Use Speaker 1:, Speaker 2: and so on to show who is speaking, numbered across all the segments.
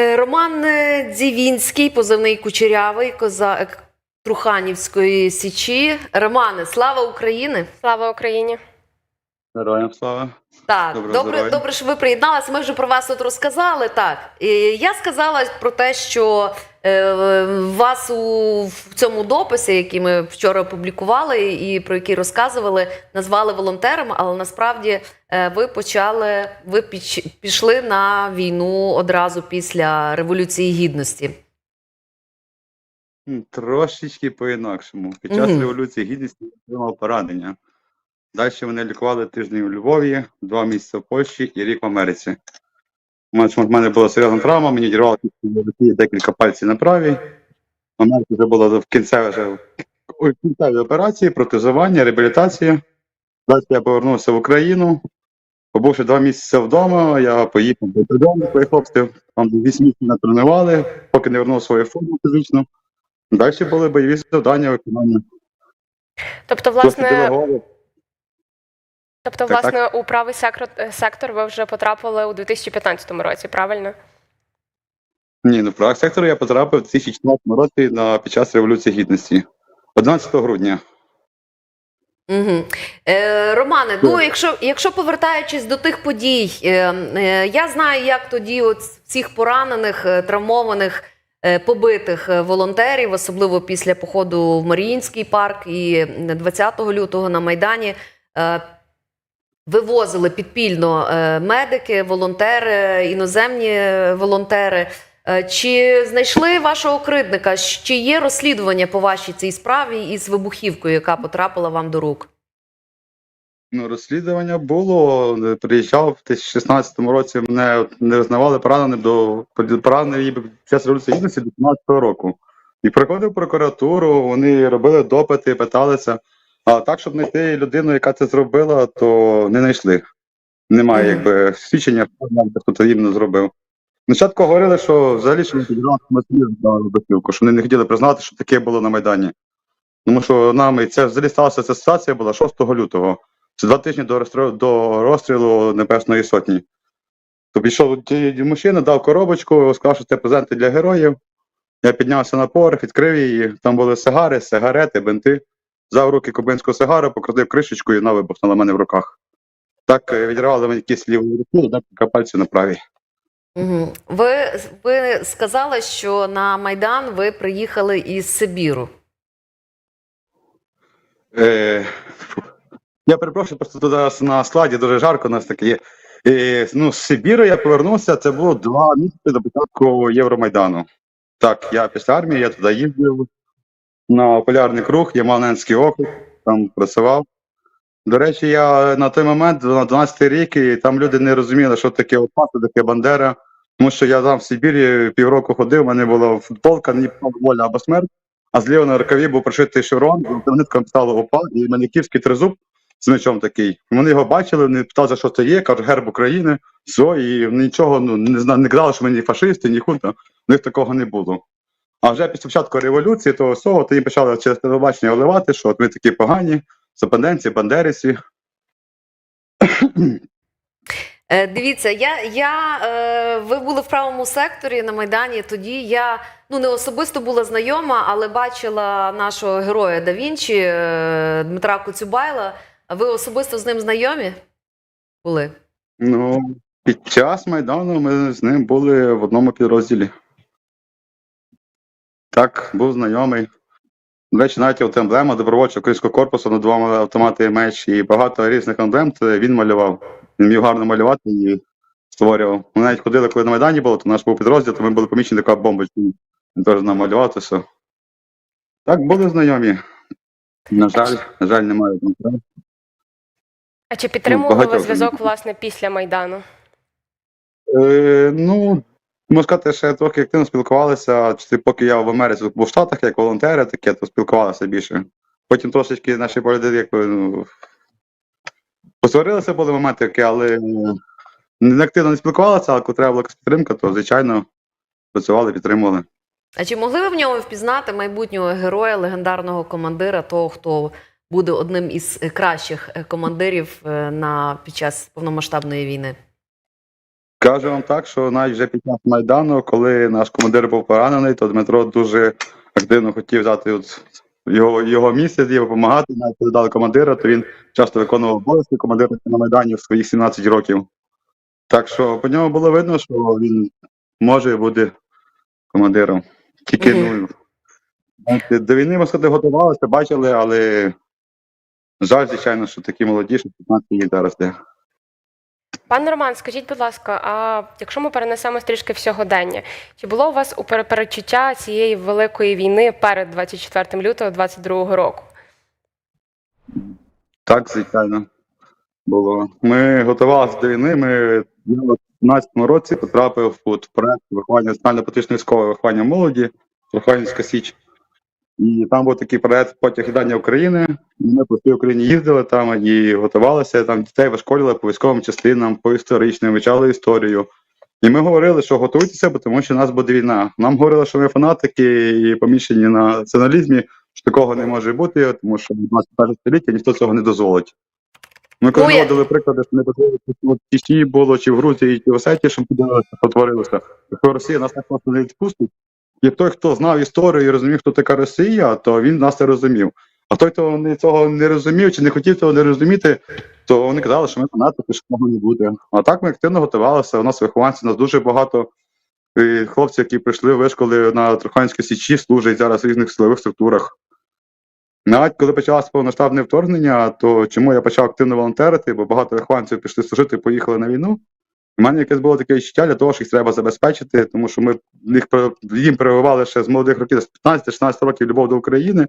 Speaker 1: Е, Роман е, Дзівінський, позивний кучерявий, козак Труханівської січі. Романе, слава Україні!
Speaker 2: Слава Україні!
Speaker 3: Героям слава.
Speaker 1: Так, добре,
Speaker 3: добре,
Speaker 1: добре, що ви приєдналися. Ми вже про вас тут розказали. Так, І я сказала про те, що е, вас у в цьому дописі, який ми вчора опублікували і про який розказували, назвали волонтером, але насправді е, ви почали, ви пішли на війну одразу після Революції Гідності.
Speaker 3: Трошечки по-інакшому. Під час
Speaker 1: Мгм.
Speaker 3: Революції Гідності я отримав поранення. Далі мене лікували тиждень у Львові, два місяці в Польщі і рік в Америці. У мене, мене була серйозна травма, мені дірвало декілька пальців на правій. В Америці вже було в кінцеві, вже, ой, кінцеві операції, протезування, реабілітація. Далі я повернувся в Україну. Побувши два місяці вдома, я поїхав додому хлопців, там 8 місяців не тренували, поки не вернув свою форму фізичну. Далі були бойові завдання виконання.
Speaker 2: Тобто, власне. Тобто,
Speaker 3: Так,
Speaker 2: власне, у правий сектор, сектор ви вже потрапили у 2015 році, правильно?
Speaker 3: Ні, ну в правах сектору я потрапив у 2014 році на, під час Революції Гідності. 11 грудня.
Speaker 1: Угу. Е, Романе, ну якщо, якщо повертаючись до тих подій, е, е, я знаю, як тоді от всіх поранених, е, травмованих, е, побитих е, волонтерів, особливо після походу в Маріїнський парк і 20 лютого на Майдані. Е, Вивозили підпільно е, медики, волонтери, іноземні волонтери. Е, Чи знайшли вашого кривдника? Чи є розслідування по вашій цій справі із вибухівкою, яка потрапила вам до рук?
Speaker 3: Ну, розслідування було. Приїжджав в 2016 році. Мене не визнавали пораненим до поранений під час Революції Гідності до 15 року. І приходив в прокуратуру, вони робили допити, питалися. А так, щоб знайти людину, яка це зробила, то не знайшли. Немає якби свідчення, хто це іменно зробив. Спочатку говорили, що взагалі що не підіграли що вони не хотіли признати, що таке було на Майдані. Тому що нам і це взагалі сталася ця ситуація була 6 лютого. Це два тижні до розстрілу, до розстрілу Небесної Сотні. То пішов мужчина, дав коробочку, сказав, що це презенти для героїв. Я піднявся на поверх, відкрив її. Там були сигари, сигарети, бинти. Взяв руки кубинську сигару, покрутив кришечку і вона вибухнула мене в руках. Так е, відривали мені якісь лівої руки, декілька пальців на правій.
Speaker 1: Угу. Ви, ви сказали, що на Майдан ви приїхали із Сибіру.
Speaker 3: Е, я перепрошую, просто тут на складі дуже жарко у нас таке є. Е, ну, з Сибіру я повернувся, це було два місяці до початку Євромайдану. Так, я після армії, я туди їздив на полярний круг, Яманенський округ, там працював. До речі, я на той момент, на 12 рік, і там люди не розуміли, що таке ОПА, що таке Бандера. Тому що я там в Сибірі півроку ходив, у мене була футболка, не воля або смерть, а зліва на рукаві був пришитий шеврон, вони писали ОПА, і Маніківський тризуб з мечом такий. Вони його бачили, вони питали, що це є, кажуть, герб України, все, і нічого ну, не, зна- не казали, що ми ні фашисти, ні хунта, у них такого не було. А вже після початку революції того всього, тоді почали через телебачення оливати, що от ми такі погані, западенці, бандерівці.
Speaker 1: Е, дивіться, я, я, е, ви були в правому секторі на Майдані. Тоді я ну, не особисто була знайома, але бачила нашого героя да Вінчі е, Дмитра Коцюбайла. Ви особисто з ним знайомі були?
Speaker 3: Ну, під час Майдану ми з ним були в одному підрозділі. Так, був знайомий. До речі, навіть от емблема добровольчого українського корпусу на два автомати і меч і багато різних емблем це він малював. Він вмів гарно малювати і створював. Ми навіть ходили, коли на Майдані було, то наш був підрозділ, то ми були помічені така бомбочка. Він теж нам малював це все. Так, були знайомі. На жаль, на жаль, немає контракту.
Speaker 2: А чи підтримували ви
Speaker 3: багатьох
Speaker 2: зв'язок, власне, після Майдану?
Speaker 3: Е, ну, можна сказати, ще трохи активно спілкувалися. Чи поки я в Америці був в Штатах, як волонтери, таке, то спілкувалися більше. Потім трошечки наші погляди, якби, ну, посварилися були моменти, але ну, не активно не спілкувалися, але коли треба була підтримка, то звичайно працювали, підтримували.
Speaker 1: А чи могли ви в ньому впізнати майбутнього героя, легендарного командира, того, хто буде одним із кращих е, командирів е, на під час повномасштабної війни?
Speaker 3: Кажу вам так, що навіть вже під час Майдану, коли наш командир був поранений, то Дмитро дуже активно хотів взяти от його, його місце, його допомагати. Навіть коли дали командира, то він часто виконував обов'язки командира на Майдані в своїх 17 років. Так що по ньому було видно, що він може бути командиром. Тільки ну, до війни ми сказати, готувалися, бачили, але жаль, звичайно, що такі молоді, що 15 їх зараз де.
Speaker 2: Пане Роман, скажіть, будь ласка, а якщо ми перенесемо трішки в сьогодення, чи було у вас у цієї великої війни перед 24 лютого 2022 року?
Speaker 3: Так, звичайно, було. Ми готувалися до війни. Ми в 15 році потрапив от, в проект виховання національно патріотичної військового виховання молоді, Верховнівська Січ. І там був такий проект потяг єднання України. І ми по всій Україні їздили там і готувалися. Там дітей вишколювали по військовим частинам, по історичним, вивчали історію. І ми говорили, що готуйтеся, бо тому що у нас буде війна. Нам говорили, що ми фанатики і поміщені на націоналізмі, що такого не може бути, тому що в 21 столітті ніхто цього не дозволить. Ми коли наводили приклади, що не дозволить, що в Чечні було, чи в Грузії, чи в Осетії, що подивилися, що. Якщо Росія нас так просто не відпустить, і той, хто знав історію і розумів, хто така Росія, то він нас не розумів. А той, хто не- цього не розумів чи не хотів цього не розуміти, то вони казали, що ми що того не буде. А так ми активно готувалися. У нас вихованці, у нас дуже багато е, хлопців, які прийшли вишколи на Троханській Січі, служать зараз в різних силових структурах. Навіть коли почалося повноштабне вторгнення, то чому я почав активно волонтерити, бо багато вихованців пішли служити, поїхали на війну. У мене якесь було таке відчуття для того, що їх треба забезпечити, тому що ми їх їм прививали ще з молодих років, з 15-16 років любов до України.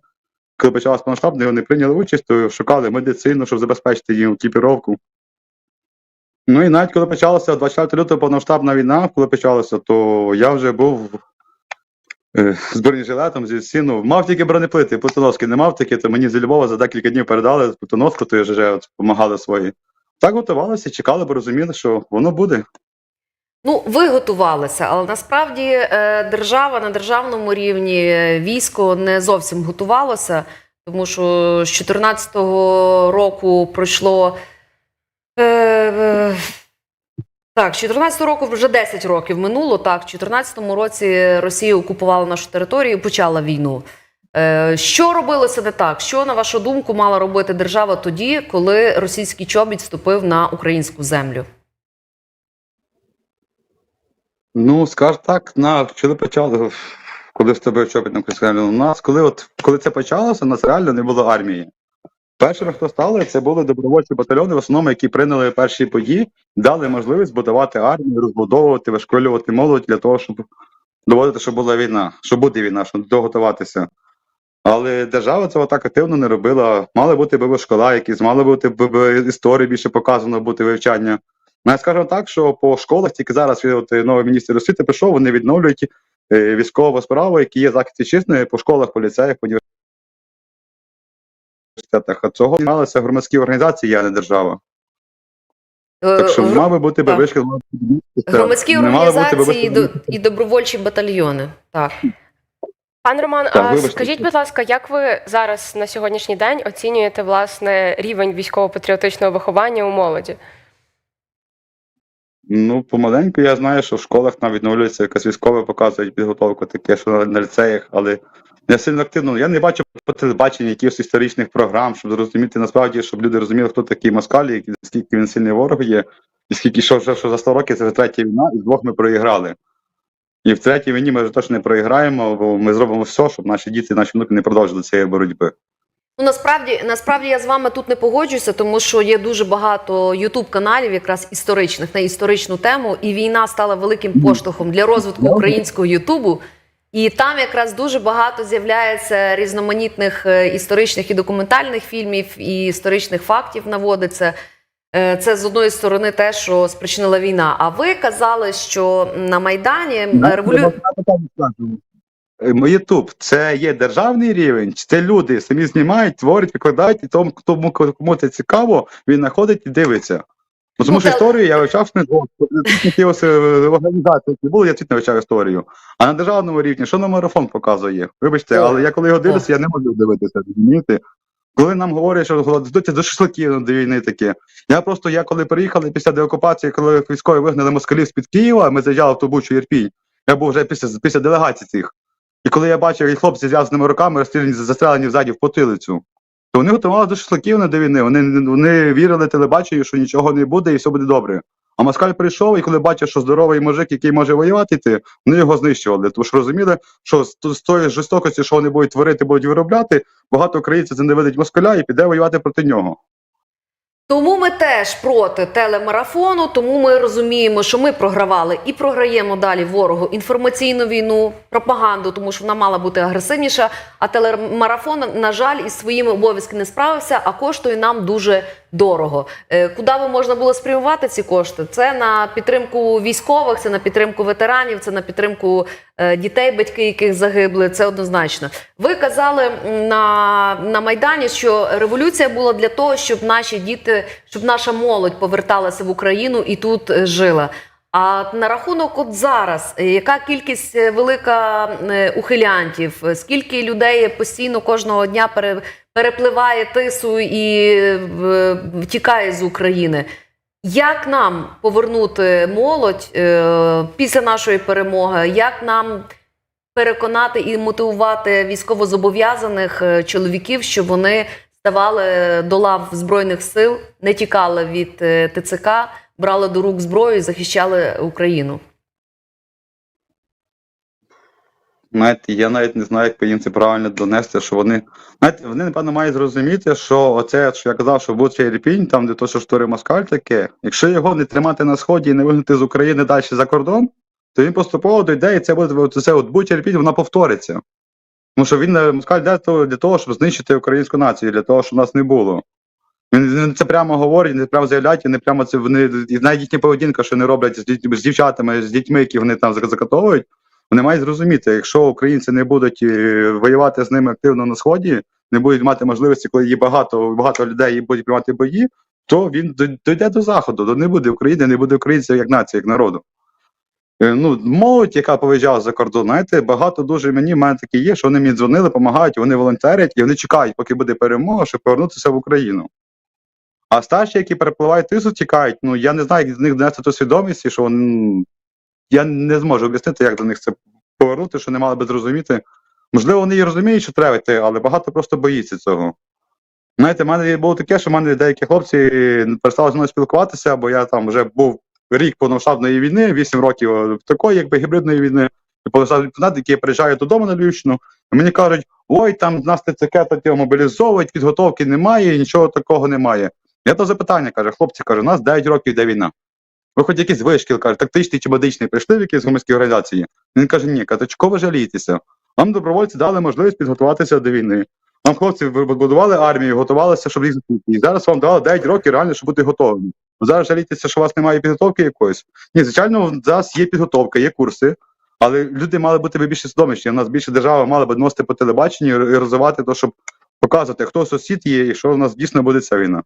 Speaker 3: Коли почалось повноштабне, вони прийняли участь, то шукали медицину, щоб забезпечити їм екіпіровку. Ну і навіть коли почалася 24 лютого повноштабна війна, коли почалося, то я вже був е, з бронежилетом, зі всім. Мав тільки бронеплити, Плитоноски не мав такі, то мені зі Львова за декілька днів передали Плитоноску, то я вже допомагали свої. Так готувалися, чекали, бо розуміли, що воно буде.
Speaker 1: Ну, ви готувалися, але насправді е, держава на державному рівні е, військо не зовсім готувалося, тому що з 2014 року пройшло. Е, е, так, з 2014 року вже 10 років минуло. Так, в 2014 році Росія окупувала нашу територію і почала війну. Е, що робилося не так? Що, на вашу думку, мала робити держава тоді, коли російський чобіт вступив на українську землю?
Speaker 3: Ну, скаж так, на коли почали, коли тебе чопить на у нас, коли от коли це почалося, у нас реально не було армії. Першими, хто стали, це були добровольчі батальйони, в основному, які прийняли перші події, дали можливість будувати армію, розбудовувати, вишколювати молодь для того, щоб доводити, що була війна, що буде війна, щоб до того готуватися. Але держава цього так активно не робила. Мали бути ББ школа, якісь мали бути ББ історії більше показано бути вивчання. Ну, я скажу так, що по школах тільки зараз от, новий міністр освіти прийшов, вони відновлюють е, військову справу, які є захист вітчизни по школах, по ліцеях, по університетах. А цього займалися громадські організації, а не держава.
Speaker 1: Е,
Speaker 3: Так що
Speaker 1: гро-
Speaker 3: мав би бути
Speaker 1: так.
Speaker 3: ББшка.
Speaker 1: Громадські
Speaker 3: мали бути
Speaker 1: організації і, і добровольчі батальйони. Так.
Speaker 2: Пане Роман,
Speaker 3: Так,
Speaker 2: а
Speaker 3: вибачте.
Speaker 2: скажіть, будь ласка, як ви зараз на сьогоднішній день оцінюєте власне рівень військово-патріотичного виховання у молоді?
Speaker 3: Ну, помаленьку я знаю, що в школах там відновлюється якась військова, показують підготовку таке, що на, на ліцеях, але не сильно активно. Я не бачу по телебаченні якихось історичних програм, щоб зрозуміти насправді, щоб люди розуміли, хто такий москаль, і скільки він сильний ворог є, і скільки що вже що за 100 років це вже третя війна, і двох ми проіграли. І в третій війні ми вже точно не проіграємо, бо ми зробимо все, щоб наші діти, наші внуки не продовжили цієї боротьби.
Speaker 1: Ну, насправді, насправді я з вами тут не погоджуюся, тому що є дуже багато ютуб каналів, якраз історичних на історичну тему, і війна стала великим поштовхом для розвитку українського Ютубу. І там якраз дуже багато з'являється різноманітних е, історичних і документальних фільмів, і історичних фактів наводиться. Е, Це з одної сторони те, що спричинила війна. А ви казали, що на Майдані револю...
Speaker 3: Ютуб це є державний рівень, це люди самі знімають, творять, викладають, і тому, тому кому це цікаво, він знаходить і дивиться. Ну, тому
Speaker 1: Ну,
Speaker 3: що історію я вивчав не е, організації, які були, я чуть не вивчав історію. А на державному рівні, що на марафон показує? Вибачте, але я коли його дивлюся, я не можу дивитися, розумієте? Коли нам говорять, що готуйте до шашликів до війни таке. Я просто, я коли приїхали після деокупації, коли військові вигнали москалів з-під Києва, ми заїжджали в ту Бучу Ірпінь. Я був вже після, після делегацій цих. І коли я бачив, як хлопці зв'язаними руками розстріляні, застрелені взаді в потилицю, то вони готували до шашликів на до війни. Вони, вони вірили телебаченню, що нічого не буде і все буде добре. А москаль прийшов, і коли бачив, що здоровий мужик, який може воювати, йти, вони його знищували. Тому що розуміли, що з, тої жорстокості, що вони будуть творити, будуть виробляти, багато українців це не видить москаля і піде воювати проти нього.
Speaker 1: Тому ми теж проти телемарафону, тому ми розуміємо, що ми програвали і програємо далі ворогу інформаційну війну, пропаганду, тому що вона мала бути агресивніша. А телемарафон, на жаль, із своїми обов'язками не справився, а коштує нам дуже дорого. Е, Куди би можна було спрямувати ці кошти? Це на підтримку військових, це на підтримку ветеранів, це на підтримку е, дітей, батьки яких загибли. Це однозначно. Ви казали на, на майдані, що революція була для того, щоб наші діти, щоб наша молодь поверталася в Україну і тут е, жила. А на рахунок, от зараз, е, яка кількість е, велика е, ухилянтів, скільки людей постійно кожного дня перепливає тису і втікає з України? Як нам повернути молодь після нашої перемоги? Як нам переконати і мотивувати військовозобов'язаних чоловіків, щоб вони ставали до лав збройних сил, не тікали від ТЦК, брали до рук зброю і захищали Україну?
Speaker 3: Знаєте, я навіть не знаю, як їм це правильно донести, що вони. Знаєте, вони, напевно, мають зрозуміти, що оце, що я казав, що був Ірпінь, там, де то, що штори москаль таке, якщо його не тримати на сході і не вигнати з України далі за кордон, то він поступово дійде, і це буде це от будь Ірпінь, вона повториться. Тому що він е, москаль для для того, щоб знищити українську націю, для того, щоб нас не було. Він це прямо говорить, не прямо заявляють, і не прямо це вони і навіть їхня поведінка, що вони роблять з дітьми, з дівчатами, з дітьми, які вони там закатовують, вони мають зрозуміти, якщо українці не будуть е, воювати з ними активно на сході, не будуть мати можливості, коли є багато багато людей і будуть приймати бої, то він дойде до заходу, то не буде України, не буде українців як нації, як народу. Е, Ну, молодь, яка повиїжджала за кордон, знаєте, багато дуже мені в мене такі є, що вони мені дзвонили, допомагають, вони волонтерять і вони чекають, поки буде перемога, щоб повернутися в Україну. А старші, які перепливають тису, тікають, ну я не знаю, як з них донести ту свідомість, і що вони, я не зможу об'яснити, як до них це повернути, що не мали би зрозуміти. Можливо, вони і розуміють, що треба йти, але багато просто боїться цього. Знаєте, в мене було таке, що в мене деякі хлопці перестали зі мною спілкуватися, бо я там вже був рік повномасштабної війни, 8 років такої, якби гібридної війни, і повномасштабний фанат, які приїжджають додому на Львівщину, і мені кажуть, ой, там нас ТЦК мобілізовують, підготовки немає, нічого такого немає. Я то запитання каже, хлопці каже, у нас 9 років йде війна. Ви хоч якийсь вишкіл, каже, тактичний чи медичний прийшли в якісь громадські організації? Він каже, ні, каже, чого ви жалієтеся? Вам добровольці дали можливість підготуватися до війни. Нам хлопці будували армію, готувалися, щоб їх зустріти. І зараз вам дали 9 років реально, щоб бути готовими. Ви зараз жалієтеся, що у вас немає підготовки якоїсь. Ні, звичайно, зараз є підготовка, є курси, але люди мали бути більше свідоміші. У нас більше держава мала би носити по телебаченню і розвивати то, щоб показувати, хто сусід є і що у нас дійсно буде ця війна.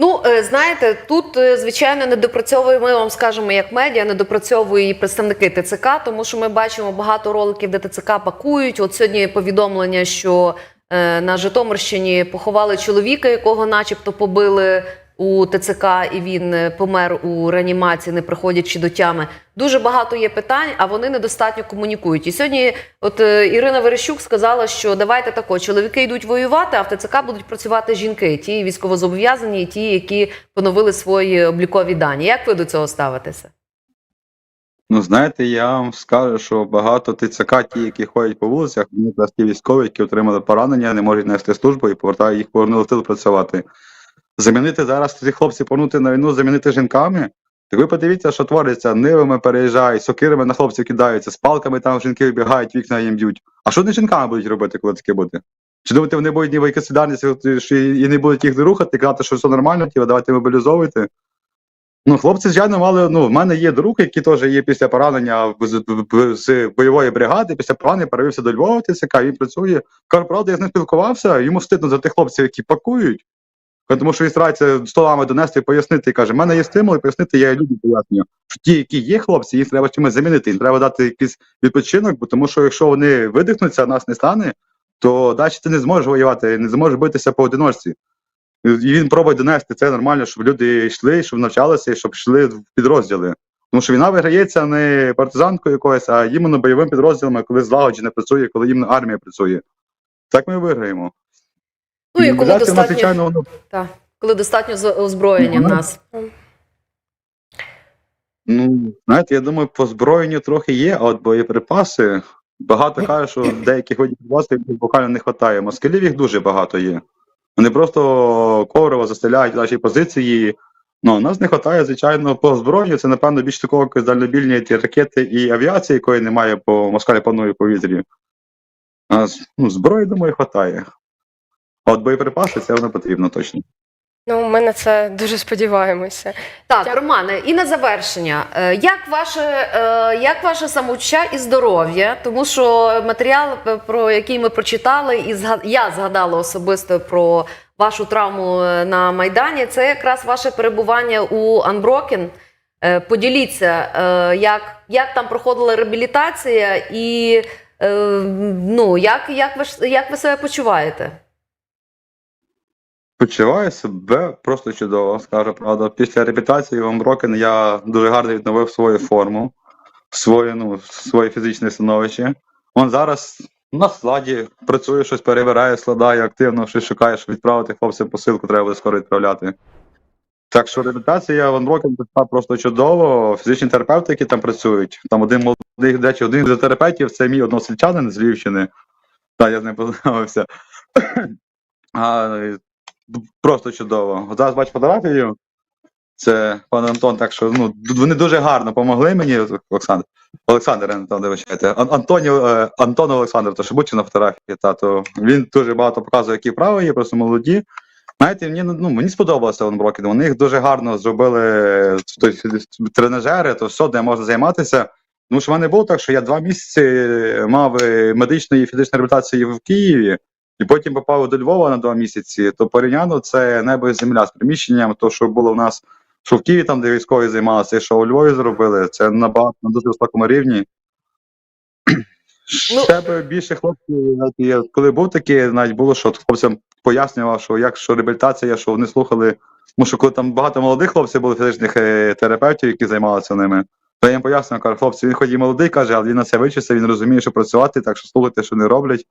Speaker 1: Ну, е, знаєте, тут, е, звичайно, недопрацьовує, ми вам скажемо, як медіа, недопрацьовує і представники ТЦК, тому що ми бачимо багато роликів, де ТЦК пакують. От сьогодні повідомлення, що е, на Житомирщині поховали чоловіка, якого начебто побили у ТЦК, і він е, помер у реанімації, не приходячи до тями. Дуже багато є питань, а вони недостатньо комунікують. І сьогодні, от е, Ірина Верещук сказала, що давайте тако, чоловіки йдуть воювати, а в ТЦК будуть працювати жінки, ті військовозобов'язані, ті, які поновили свої облікові дані. Як ви до цього ставитеся?
Speaker 3: Ну, знаєте, я вам скажу, що багато ТЦК, ті, які ходять по вулицях, вони якраз ті військові, які отримали поранення, не можуть нести службу і повертають їх повернули в тил працювати. Замінити зараз цих хлопців повернути на війну, замінити жінками. Так ви подивіться, що твориться, нивами переїжджають, сокирами на хлопців кидаються, з палками там жінки вибігають, вікна їм б'ють. А що вони жінками будуть робити, коли таке буде? Чи думаєте, вони будуть ніби якась солідарність, і не будуть їх рухати, казати, що все нормально, ті, давайте мобілізовуйте. Ну, хлопці, звичайно, мали. Ну, в мене є друг, який теж є після поранення з, з, бойової бригади, після поранення перевівся до Львова ТСК, він працює. Каже, правда, я з ним спілкувався, йому стидно за тих хлопців, які пакують. Тому що він старається столами донести і пояснити, і каже, в мене є стимул і пояснити, я і людям пояснюю, що ті, які є хлопці, їх треба чимось замінити, їм треба дати якийсь відпочинок, бо тому що якщо вони видихнуться, нас не стане, то далі ти не зможеш воювати, не зможеш битися поодиночці. І він пробує донести це нормально, щоб люди йшли, щоб навчалися, щоб йшли в підрозділи. Тому що війна виграється не партизанкою якоюсь, а іменно бойовим підрозділами, коли злагоджено працює, коли іменно армія працює. Так ми і виграємо.
Speaker 1: Ну і коли достатньо,
Speaker 3: звичайно, воно
Speaker 1: так, коли достатньо з- озброєння в
Speaker 3: Ну,
Speaker 1: нас.
Speaker 3: Ну, знаєте, я думаю, по зброєнню трохи є, а от боєприпаси. Багато кажуть, що деяких видів припасів буквально не вистачає. Москалів їх дуже багато є. Вони просто коврово застеляють наші позиції. Ну, у нас не вистачає, звичайно, по зброї. Це, напевно, більш такого якось дальнобільні ті ракети і авіації, якої немає, по москалі панує в повітрі. А з- ну, зброї, думаю, вистачає. А от боєприпаси це воно потрібно точно.
Speaker 2: Ну, ми на це дуже сподіваємося.
Speaker 1: Так,
Speaker 2: Дякую.
Speaker 1: Романе, і на завершення, Е, як ваше, е, як ваше самочуття і здоров'я? Тому що матеріал, е, про який ми прочитали, і зга- я згадала особисто про вашу травму на Майдані, це якраз ваше перебування у Unbroken. Е, Поділіться, як, як там проходила реабілітація, і ну, як, як, ви, як ви себе почуваєте?
Speaker 3: Почуваю себе просто чудово, скажу правда. Після реабілітації в Амброкен я дуже гарно відновив свою форму, своє, ну, своє фізичне становище. Он зараз на складі працює, щось перебирає, складає активно, щось шукає, щоб відправити хлопцям посилку, треба буде скоро відправляти. Так що реабілітація в Unbroken пройшла просто чудово. Фізичні терапевти, які там працюють. Там один молодий, до один з терапевтів це мій односельчанин з Львівщини. Так, я з ним познайомився. А, просто чудово. Зараз бачу фотографію. Це пан Антон, так що ну, вони дуже гарно допомогли мені, Олександр. Олександр Антон, вибачайте. Ан- Антонів, е, Антон Олександр, то що будьте на фотографії, та, то він дуже багато показує, які вправи є, просто молоді. Знаєте, мені, ну, мені сподобалося Онброкін. Вони їх дуже гарно зробили тобто, тренажери, то все, де можна займатися. Тому що в мене було так, що я два місяці мав е, медичної і фізичної реабілітації в Києві, і потім попав до Львова на два місяці, то порівняно це небо і земля з приміщенням, то що було в нас, що в Києві, там, де військові займалися, і що у Львові зробили, це набагато на дуже високому рівні.
Speaker 1: Ну-
Speaker 3: Ще би більше хлопців, я коли був такий, навіть було, що хлопцям пояснював, що як що реабілітація, що вони слухали. Тому що коли там багато молодих хлопців було фізичних е, терапевтів, які займалися ними, то я їм пояснював, кажу, хлопці, він хоч і молодий, каже, але він на це вичився, він розуміє, що працювати, так що слухайте, що вони роблять.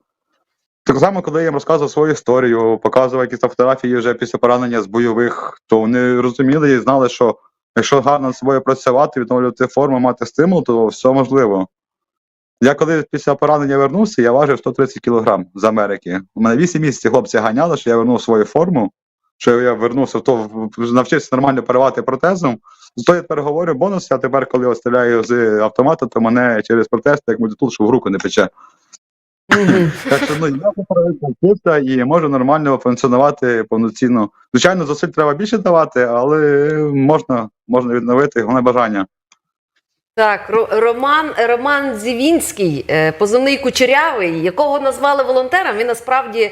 Speaker 3: Так само, коли я їм розказував свою історію, показував якісь фотографії вже після поранення з бойових, то вони розуміли і знали, що якщо гарно з собою працювати, відновлювати форму, мати стимул, то все можливо. Я коли після поранення вернувся, я важив 130 кг з Америки. У мене 8 місяців хлопці ганяли, що я вернув свою форму, що я вернувся то, навчився нормально парувати протезом. Зато я тепер говорю бонус, я тепер, коли я стріляю з автомата, то мене через протез, як мультитул, що в руку не пече. Так що ну, я поправився і можу нормально функціонувати повноцінно. Звичайно, зусиль треба більше давати, але можна, можна відновити головне бажання.
Speaker 1: Так, Роман, Роман Зівінський, е, позивний кучерявий, якого назвали волонтером, він насправді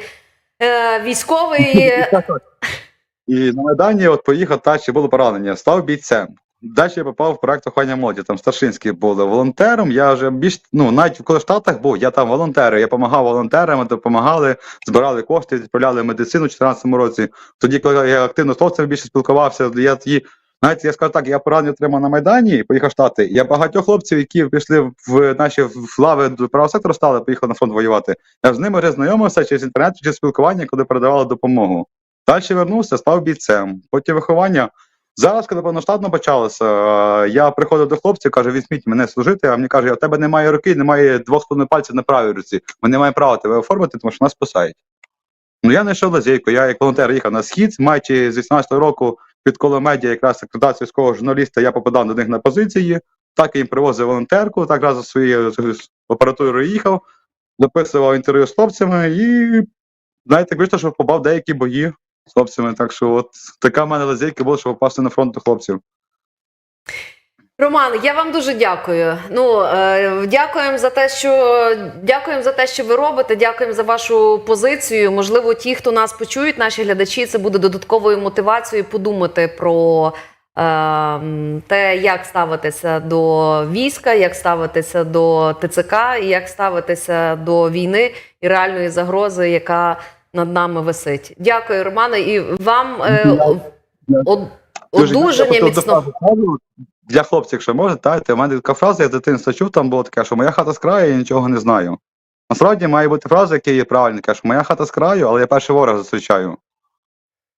Speaker 1: е, військовий.
Speaker 3: І на Майдані от поїхав, та ще було поранення, став бійцем. Далі я попав в проект охороня молоді, там старшинські були волонтером. Я вже більш ну навіть коли в Штатах був, я там волонтери. Я допомагав волонтерам, допомагали, збирали кошти, відправляли медицину у 2014 році. Тоді, коли я активно з хлопцями більше спілкувався, я тоді. Знаєте, я скажу так, я поранення отримав на Майдані, поїхав в Штати. Я багатьох хлопців, які пішли в наші в лави до правого сектору, стали, поїхали на фронт воювати. Я з ними вже знайомився через інтернет, через спілкування, коли передавали допомогу. Далі вернувся, став бійцем. Потім виховання. Зараз, коли повноштатно почалося, е, я приходив до хлопців, кажу, візьміть мене служити, а мені каже, у тебе немає руки, немає двох половиною пальців на правій руці. Ми не маємо права тебе оформити, тому що нас спасають. Ну я знайшов лазейку. Я як волонтер їхав на схід, маючи з 18-го року під коло медіа якраз акредитацію військового журналіста, я попадав до них на позиції, так я їм привозив волонтерку, так разом зі своєю апаратурою їхав, записував інтерв'ю з хлопцями і знаєте, вийшло, що попав деякі бої з хлопцями. Так що от така в мене лазейка була, щоб попасти на фронт до хлопців.
Speaker 1: Роман, я вам дуже дякую. Ну е, дякуємо за те, що дякуємо за те, що ви робите. Дякуємо за вашу позицію. Можливо, ті, хто нас почують, наші глядачі, це буде додатковою мотивацією подумати про м, те, як ставитися до війська, як ставитися до ТЦК, і як ставитися до війни і реальної загрози, яка над нами висить. Дякую, Романе, і вам е, од- одужання. Міцного.
Speaker 3: Для хлопців, якщо можете, знаєте, у мене така фраза, я з дитинства чув, там було таке, що моя хата з краю, я нічого не знаю. Насправді має бути фраза, яка є правильна, каже, що моя хата з краю, але я перший ворог зустрічаю.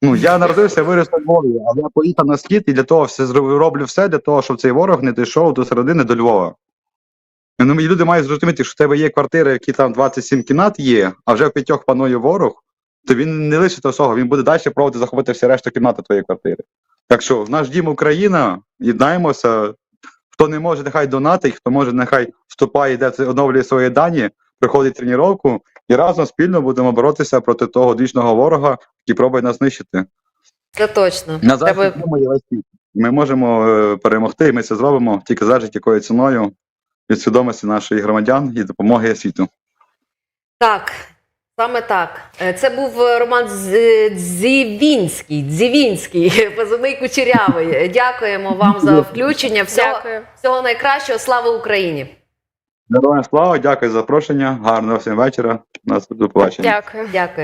Speaker 3: Ну, я народився, виріс у Львові, але я поїхав на схід і для того все роблю все для того, щоб цей ворог не дійшов до середини до Львова. Ну, і люди мають зрозуміти, що в тебе є квартири, які там 27 кімнат є, а вже в п'ятьох панує ворог, то він не лишить того, він буде далі пробувати захопити всі решту кімнати твоєї квартири. Так що в наш дім Україна, єднаємося. Хто не може, нехай донатить, хто може, нехай вступає, йде оновлює свої дані, приходить тренування, і разом спільно будемо боротися проти того дійсного ворога, який пробує нас знищити.
Speaker 1: Це точно.
Speaker 3: На захід світ. Ми можемо е, перемогти, і ми це зробимо, тільки залежить якою ціною від свідомості наших громадян і допомоги світу.
Speaker 1: Так, саме так. Е, Це був е, Роман З- Дзівінський, Дзівінський, позивний кучерявий. Дякуємо вам за включення. Всього,
Speaker 2: Дякую.
Speaker 1: всього найкращого. Слава Україні!
Speaker 3: Героям слава, дякую за запрошення. Гарного всім вечора. Нас до побачення.
Speaker 2: Дякую.
Speaker 1: Дякую.